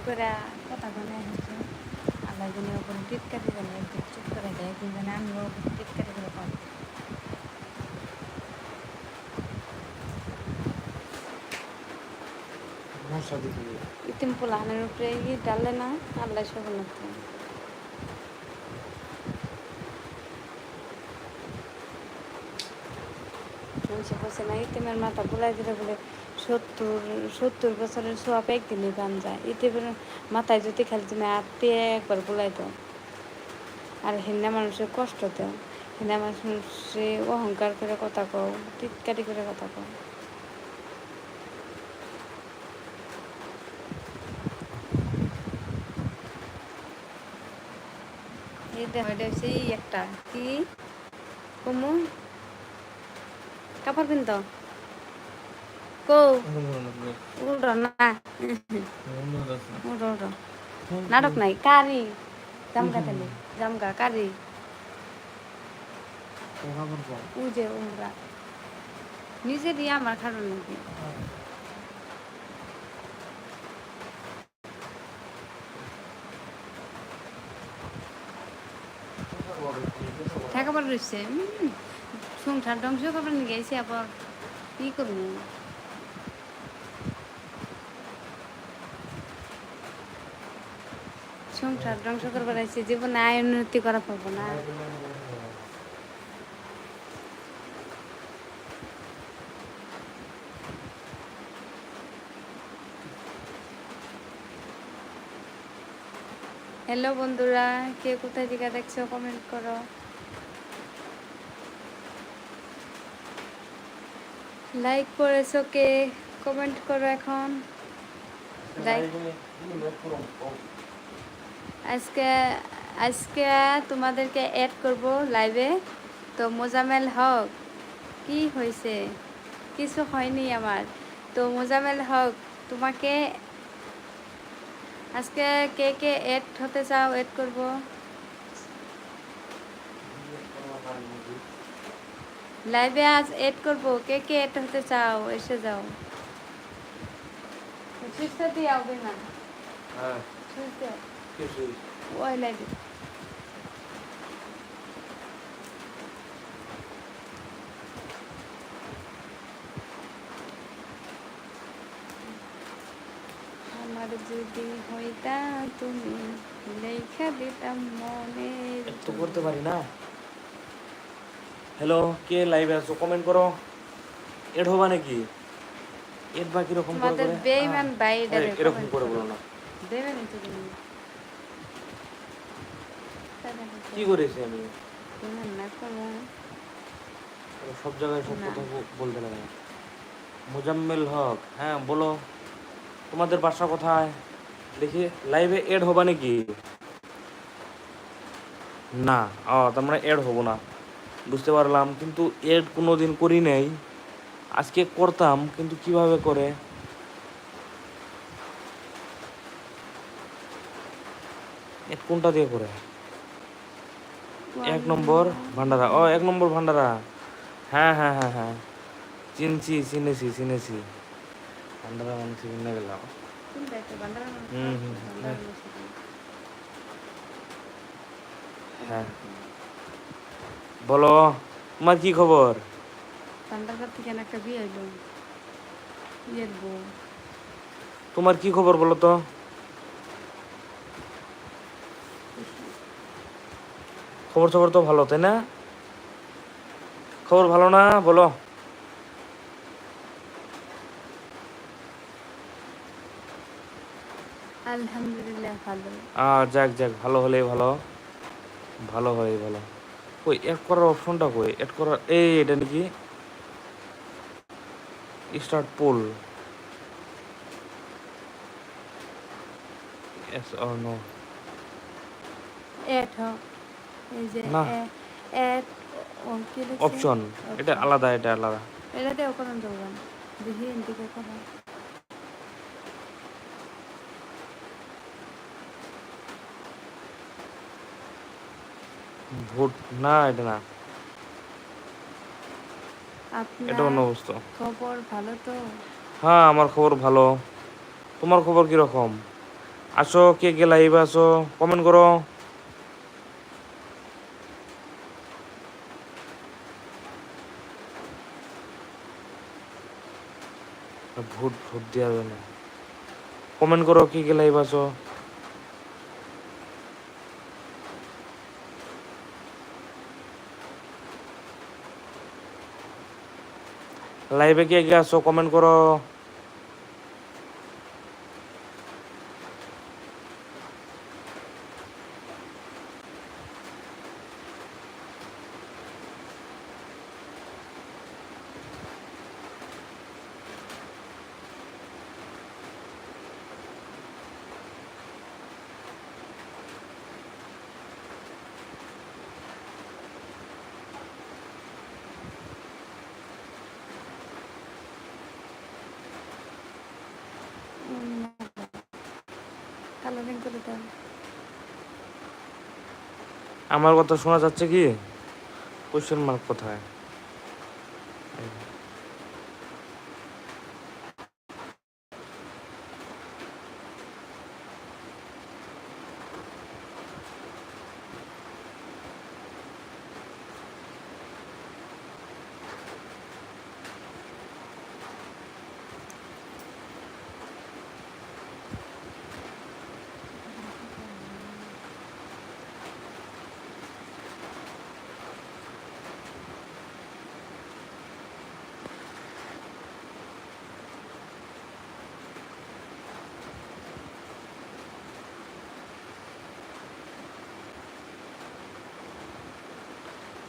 টিটকারি করে কথা বলে হচ্ছে আল্লাহ জানি ওপরে টিটকারি একদিন চুপ করে দেয় জানি আমিও ওপরে টিটকারি করে পাবো ইতিম পোলাহানের উপরে ই ডালে না, আল্লাহ ইতিমের মাথা বুলাই দিলে বলে সত্তর সত্তর বছরের সোয়াব একদিনই গান যায়। ইতিমের মাথায় যদি খালি তুমি আত্মে একবার বুলাই দাও, আর হিন্দা মানুষের কষ্ট দাও। হিন্দা মানুষে অহংকার করে কথা কও টিটকারি করে কথা কও। একটা, কি? কমু? কাপড় পিনতো কো উল্টো না উল্টো উল্টো নাটক নাই কারি জামগা তালি জামগা কারি উ উমরা নিজে দিয়ে আমার খারাপ নাকি ঠেকাবার রয়েছে সংসার ধ্বংস করবার নিয়ে গেছে আবার কি করব সংসার ধ্বংস করবার আছে, জীবনে আয় উন্নতি করা পাবো না। হ্যালো বন্ধুরা, কে কোথায় থেকে দেখছ কমেন্ট করো। লাইক করেছ কে? কমেন্ট করো এখন। লাইক আজকে আজকে তোমাদেরকে অ্যাড করব লাইভে তো মোজামেল হক কি হয়েছে কিছু হয়নি আমার। তো মোজামেল হক তোমাকে আজকে কে কে অ্যাড হতে চাও অ্যাড করব? লাইভে আজ অ্যাড করব কে কে অ্যাড হতে চাও? এসে যাও। সুস্থ দিয়ে হবে না। সুস্থ ওই লাইভে আমার যদি হইতা তুমি লেখা দিতাম মনে তো। করতে পারি না? হ্যালো কে লাইভে আছো? কমেন্ট করো। এড হবা নাকি? এড বা কীরকম করে? বেইমান হ্যাঁ। বাইরে এরকম করে বলো না। দেবে না তুমি। কি করেছি আমি? সব জায়গায় সব কথা বলতে লাগে মোজাম্মেল হক হ্যাঁ বলো। তোমাদের বাসা কোথায়? দেখি লাইভে এড হবা নাকি? না ও তার মানে এড হব না। বুঝতে পারলাম কিন্তু এড কোনো দিন করি নাই। আজকে করতাম কিন্তু কীভাবে করে? এড কোনটা দিয়ে করে? এক নম্বর ভান্ডারা। ও এক নম্বর ভান্ডারা। হ্যাঁ হ্যাঁ হ্যাঁ হ্যাঁ। চিনছি চিনেছি চিনেছি। ভান্ডারা মানে চিনে গেলাম। হুম, হুম, থাকে। হ্যাঁ। বলো তোমার কি খবর? তোমার কি খবর বলো তো? খবর খবর তো ভালো তাই না? খবর ভালো না? বলো। আলহামদুলিল্লাহ ভালো। আর যাক যাক ভালো হলেই ভালো। ভালো হয় ভালো। কই অ্যাড করার অপশনটা কই? অ্যাড করার এই এটা নাকি? Start pole S or no eight হ এই যে অপশন এটা আলাদা এটা আলাদা। এটাতে যাবেন দেখি এদিকে ভোট না এটা না। এটা অন্য আপনার বস্তু। খবর ভালো তো? হ্যাঁ আমার খবর ভালো। তোমার খবর কীরকম? আসো কে লাইভে আসো কমেন্ট করো। ভোট ভোট দিয়া যাবে না কমেন্ট করো কি কি লাইভ আসো লাইভে কে কে আসো কমেন্ট করো কালারিং করে দেন। আমার কথা শোনা যাচ্ছে কি? কোশ্চেন মার্ক কোথায়?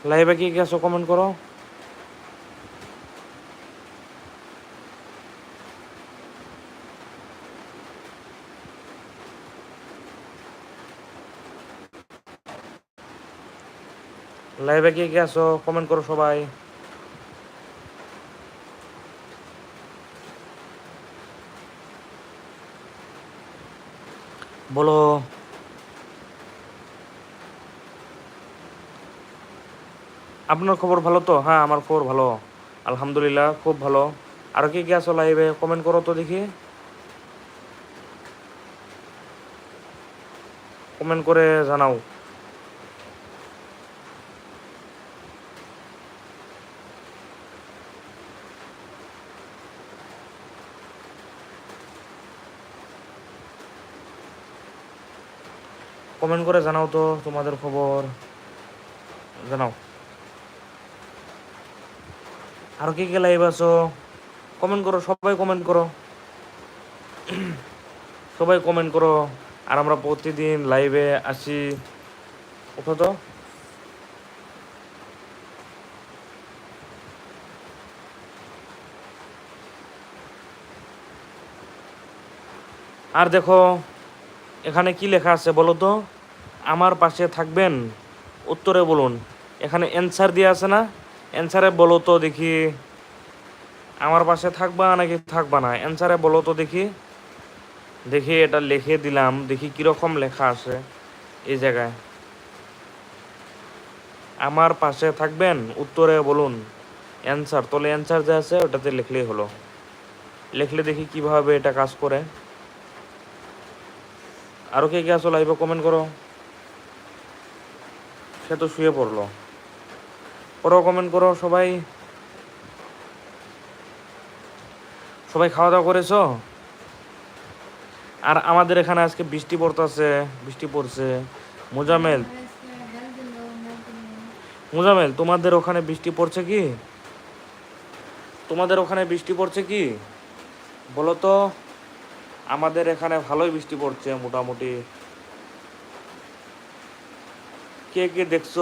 লাইভে কে আসো কমেন্ট করো। লাইভে কে আসো কমেন্ট করো সবাই। বলো। আপনার খবর ভালো তো? হ্যাঁ আমার খবর ভালো। আলহামদুলিল্লাহ, খুব ভালো। আর কি কে আসো লাইভে কমেন্ট করো তো দেখি। কমেন্ট করে জানাও। কমেন্ট করে জানাও তো তোমাদের খবর। জানাও। আর কে কে লাইভ আছো কমেন্ট করো, সবাই কমেন্ট করো। সবাই কমেন্ট করো। আর আমরা প্রতিদিন লাইভে আসি। কোথাও তো? আর দেখো, এখানে কি লেখা আছে বলো তো? আমার পাশে থাকবেন? উত্তরে বলুন। এখানে অ্যান্সার দিয়ে আছে না? অ্যান্সারে বলো তো দেখি, আমার পাশে থাকবা নাকি থাকবা না? অ্যান্সারে বলো তো দেখি। দেখি এটা লিখে দিলাম, দেখি কীরকম লেখা আছে এই জায়গায়। আমার পাশে থাকবেন? উত্তরে বলুন। অ্যান্সার তাহলে অ্যান্সার যে আছে ওটাতে লিখলেই হলো। লিখলে দেখি কীভাবে এটা কাজ করে। আরও কে কে আসো লাইভে কমেন্ট করো। সে তো শুয়ে পড়ল। করো কমেন্ট করো, সবাই। সবাই খাওয়া দাওয়া করেছ? আর আমাদের এখানে আজকে বৃষ্টি পড়তেছে, বৃষ্টি পড়ছে। মোজামেল। মোজামেল, তোমাদের ওখানে বৃষ্টি পড়ছে কি? তোমাদের ওখানে বৃষ্টি পড়ছে কি? বলো তো, আমাদের এখানে ভালোই বৃষ্টি পড়ছে মোটামুটি। কে কে দেখছ?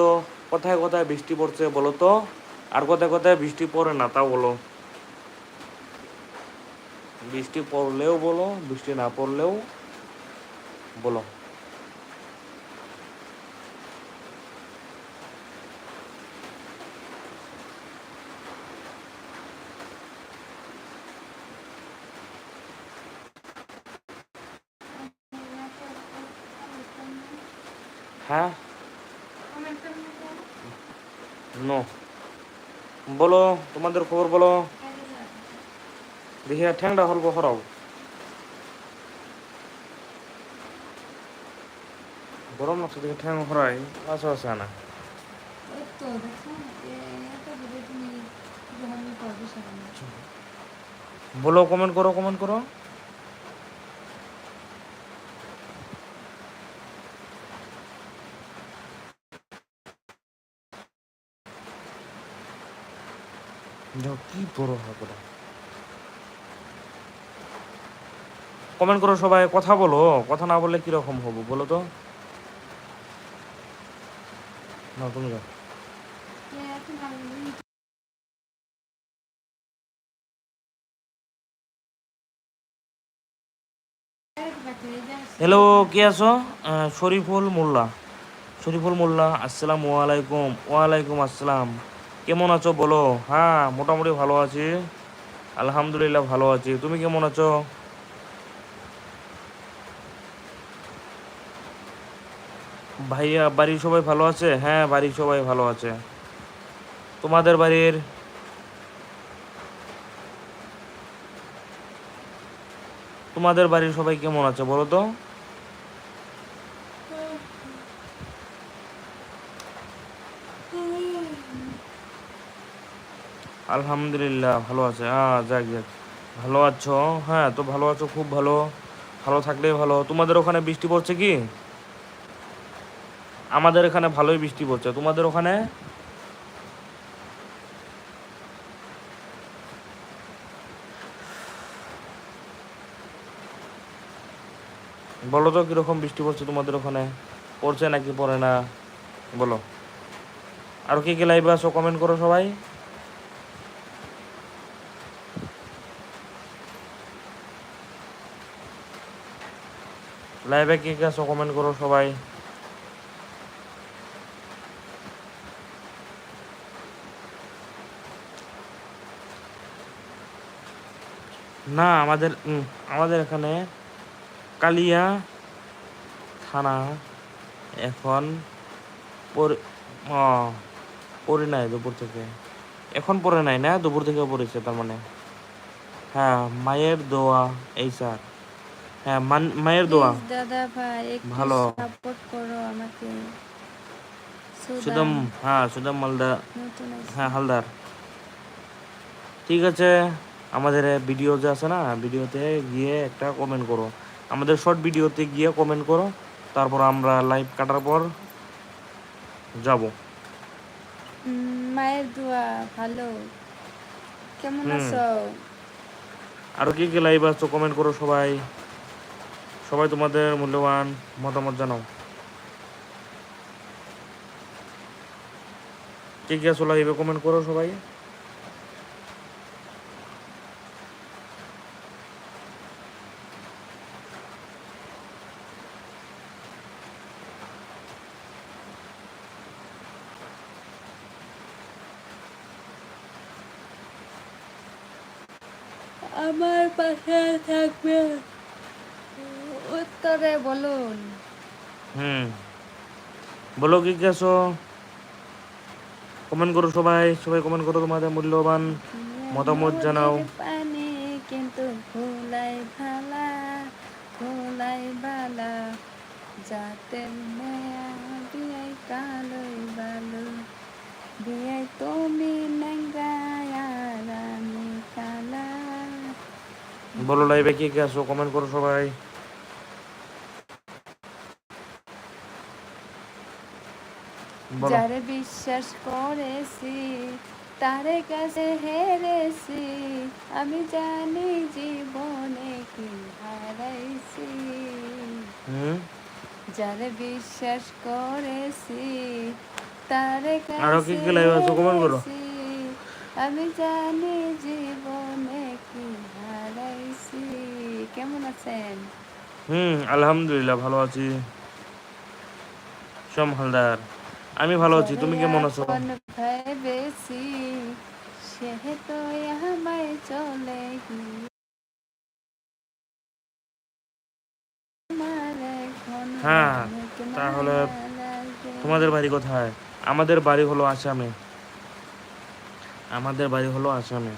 কোথায় কোথায় বৃষ্টি পড়ছে বলো তো? আর কোথায় কোথায় বৃষ্টি পড়ে না তাও বলো। বৃষ্টি পড়লেও বলো, বৃষ্টি না পড়লেও বলো। হ্যাঁ? নো। বলো তোমাদের খবর বলো। দেখি ঠ্যাংটা হলবো হরাও। গরম লাগছে দেখে ঠ্যাং হরাই। আছে আছে না। করবে সেখানে। বলো কমেন্ট করো কমেন্ট করো। যাও কি বড় হবে কমেন্ট করো সবাই, কথা বলো, কথা না বললে কীরকম বলো তো? না, তুমি হ্যালো কে আছো? শরীফুল মোল্লা। শরীফুল মোল্লা, আসসালামু আলাইকুম। ওয়ালাইকুম আসসালাম। কেমন আছো বলো? হ্যাঁ মোটামুটি ভালো আছি। আলহামদুলিল্লাহ ভালো আছি। তুমি কেমন আছো? ভাইয়া, বাড়ির সবাই ভালো আছে? হ্যাঁ বাড়ির সবাই ভালো আছে। তোমাদের বাড়ির? তোমাদের বাড়ির সবাই কেমন আছে বলো তো? আলহামদুলিল্লাহ, ভালো আছে। হ্যাঁ যাক যাক। ভালো আছো? হ্যাঁ তো ভালো আছো, খুব ভালো। ভালো থাকলেই ভালো। তোমাদের ওখানে বৃষ্টি পড়ছে কি? আমাদের এখানে ভালোই বৃষ্টি পড়ছে। তোমাদের ওখানে? বলো তো কীরকম বৃষ্টি পড়ছে তোমাদের ওখানে? পড়ছে নাকি পড়ে না? বলো। আর কি কি লাইভে আসো কমেন্ট করো সবাই। লাইভে কে কে আসো কমেন্ট করো সবাই। না, আমাদের আমাদের এখানে কালিয়া থানা, এখন পড়ি নাই দুপুর থেকে। এখন পড়ে নাই না? দুপুর থেকে পড়েছে তার মানে। হ্যাঁ মায়ের দোয়া, এই স্যার। হ্যাঁ মায়ের দোয়া। দাদা ভাই ভালো। সাপোর্ট করো আমাকে। সুদম। হ্যাঁ সুদম মালদা হ্যাঁ হালদার। ঠিক আছে আমাদের ভিডিও যে আছে না ভিডিওতে গিয়ে একটা কমেন্ট করো। আমাদের শর্ট ভিডিওতে গিয়ে কমেন্ট করো তারপর আমরা লাইভ কাটার পর যাব। মায়ের দোয়া ভালো। কেমন আছো? আরও কি কি লাইভ আসছো কমেন্ট করো সবাই। সবাই তোমাদের মূল্যবান মতামত জানাও। কে কে আসো লাইভে কমেন্ট করো সবাই। আমার পাশে থাকবে। উত্তরে বলুন। হুম। বলো কি আসো কমেন্ট করো সবাই সবাই কমেন্ট করো তোমাদের মূল্যবান মতামত জানাও। পানি কিন্তু ভোলাই ভালা ভোলাই ভালা যাতে মেয়া বিয়াই কালই বালু। বিয়াই তুমি নেঙ্গায় আর আমি কালা। বলো লাইভে কি কি আসো কমেন্ট করো সবাই। যারে বিশ্বাস করেছি তারে কাছে হেরেছি। আমি জানি জীবনে কি হারাইছি। যারে বিশ্বাস করেছি তারে আরও কি কি live আছে? comment করো। হেরেছি। আমি জানি জীবনে কি হারাইছি। কেমন আছেন? হুম আলহামদুলিল্লাহ ভালো আছি। সোম হালদার। আমি ভালো আছি তুমি কেমন আছো? হ্যাঁ, তাহলে তোমাদের বাড়ি কোথায়? আমাদের বাড়ি হলো আসামে। আমাদের বাড়ি হলো আসামে।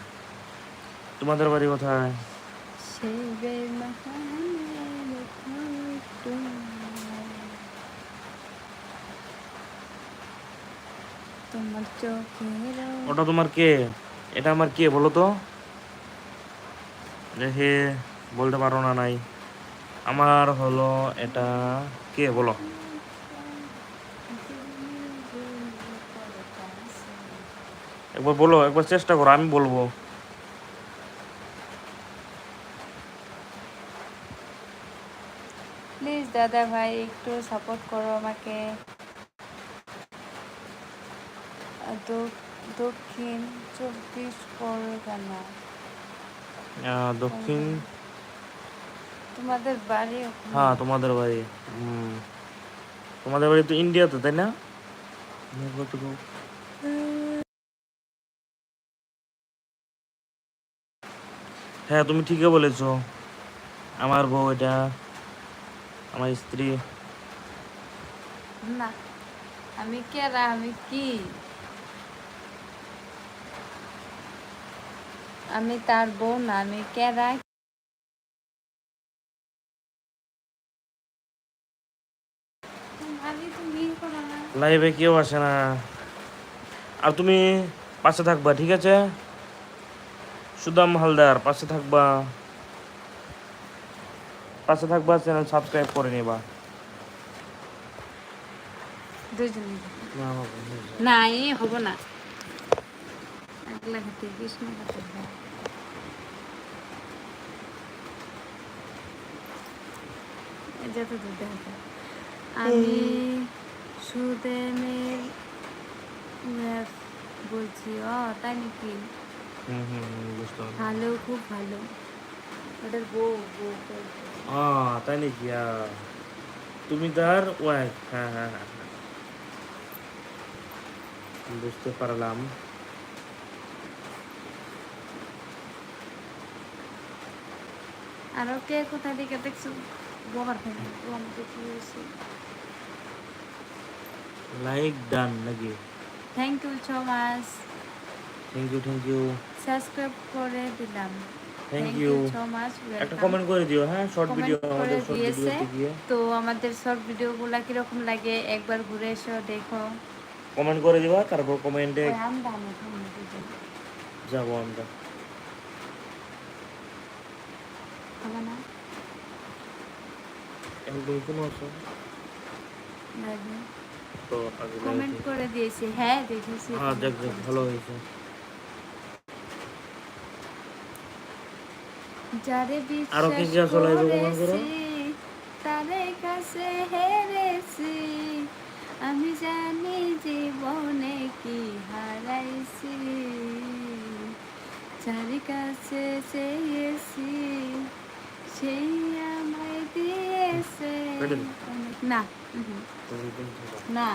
তোমাদের বাড়ি কোথায় সেই বেমানের খোঁজ তোমার। তোমার চোখের ওটা তোমার কে? এটা আমার কে বলো তো? দেখে বলতে পারো না নাই। আমার হলো এটা কে বলো? একবার বলো একবার চেষ্টা করো আমি বলব। প্লিজ দাদা ভাই একটু সাপোর্ট করো আমাকে। দক্ষিণ চব্বিশ পরগনা। দক্ষিণ? তোমাদের বাড়ি হ্যাঁ তোমাদের বাড়ি। হুম। তোমাদের বাড়ি তো ইন্ডিয়াতে তাই না? হ্যাঁ তুমি ঠিকই বলেছ। আমার বউ এটা আমার স্ত্রী। না আমি কেরা আমি কি? আমি তার বউ না আমি কেরা? লাইভে কেউ আসে না। আর তুমি পাশে থাকবা ঠিক আছে? সুদাম হালদার পাশে থাকবা। পাশে থাকবা চ্যানেল সাবস্ক্রাইব করে নিবা। না হব না। একলা খাতে কৃষ্ণ খাতে যত দুধ দেখা আমি সুদেমের বলছি। ও তাই নাকি? ভালো খুব ভালো। ওদের বউ বউ। তাই নাকি? তুমি তার ওয়াইফ হ্যাঁ হ্যাঁ হ্যাঁ হ্যাঁ। বুঝতে পারলাম। আরও কে কোথা থেকে দেখছ? বহার ফেলে কি লাইক ডান নাকি? Thank you so much thank you thank you subscribe করে দিলাম। থ্যাংক ইউ সো মাচ একটা কমেন্ট করে দিও হ্যাঁ? শর্ট ভিডিও আমাদের শর্ট। ভিডিওতে গিয়ে তো আমাদের শর্ট ভিডিওগুলো কীরকম লাগে? একবার ঘুরে এসো দেখো। কমেন্ট করে দিবা তারপর কমেন্টে। যাব আমরা হবে না এখন তুমি কোনো আছো লাগবে তো কমেন্ট করে দিয়েছি। হ্যাঁ দেখেছি হ্যাঁ দেখ দেখ ভালো হয়েছে। যারে বিশ্বাস? করেছি, তারে কাছে হেরেছি। আমি জানি জীবনে কি হারাইছি। যার কাছে চেয়েছি সেই দিয়েছে না থাকো। না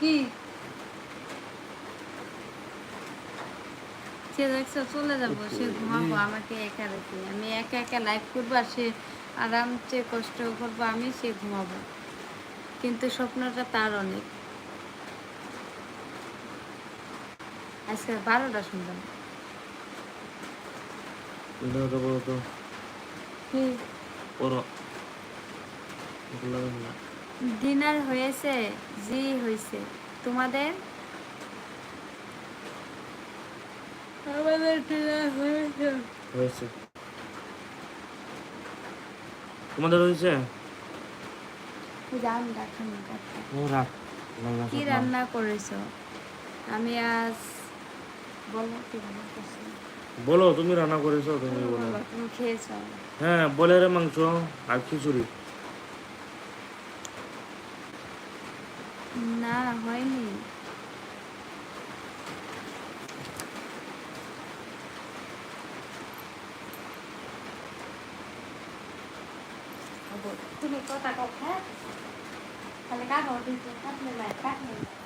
কি? সে দেখছ চলে যাব সে ঘুমাবো আমাকে একা রেখে। আমি একা একা লাইভ করব আর সে আরামসে কষ্ট করব আমি সে ঘুমাবো। কিন্তু স্বপ্নটা তার অনেক। আজকে বারোটা শুনলাম। তুমি তো বলো তো কি করো বললাম না। ডিনার হয়েছে জি হয়েছে। তোমাদের? আমাদের ডিনার হয়েছে। হয়েছে। তোমাদের হয়েছে? কি। রান্না করেছ? আমি আজ বলো কি রান্না করছ? বলো তুমি রান্না করেছ তুমি বলো। বলো, তুমি খেয়েছো? হ্যাঁ বলের মাংস আর খিচুড়ি না হয়নি তুমি কথা কও হ্যাঁ তাহলে কাটো দিতে কাটলে না কাটলে না